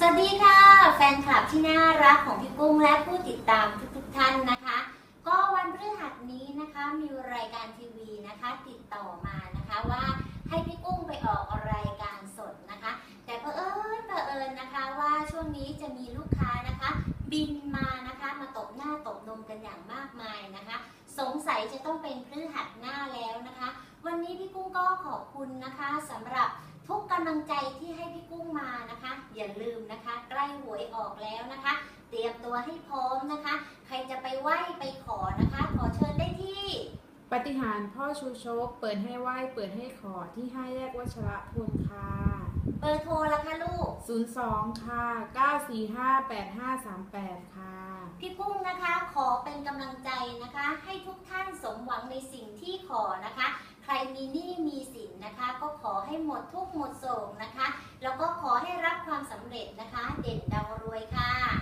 สวัสดีค่ะ แฟนคลับที่น่ารักของพี่กุ้งและผู้ติดตามทุกๆท่านนะคะ ก็วันพฤหัสนี้นะคะมีรายการทีวีนะคะ ติดต่อมานะคะว่าให้พี่กุ้งไปออกรายการสดนะคะ แต่เผอิญเผอิญนะคะว่าช่วงนี้จะมีลูกค้านะคะ บินมานะคะมาตบหน้าตบนมกันอย่างมากมายนะคะ สงสัยจะต้องเป็นพฤหัสหน้าแล้วนะคะ วันนี้พี่กุ้งก็ขอบคุณนะคะสำหรับ ทุกกำลังใจที่ให้พี่กุ้งมานะคะ อย่าลืมนะคะ ใกล้หวยออกแล้วนะคะ เตรียมตัวให้พร้อมนะคะ ใครจะไปไหว้ไปขอนะคะ ขอเชิญได้ที่ ปฏิหารย์พ่อชูชกเปิดให้ไหวเปิดให้ขอที่ห้าแยกวัชระพลค่ะเบอร์โทรละคะลูก 02 ค่ะ 9458538 ค่ะ พี่กุ้งนะคะขอเป็นกำลังใจนะคะ ให้ทุกท่านสมหวังในสิ่งที่ขอนะคะ ใครมีหนี้มีสินนะคะ ก็ขอให้หมดทุกหมดโศกนะคะ แล้วก็ขอให้รับความสำเร็จนะคะ เด่นดาวรวยค่ะ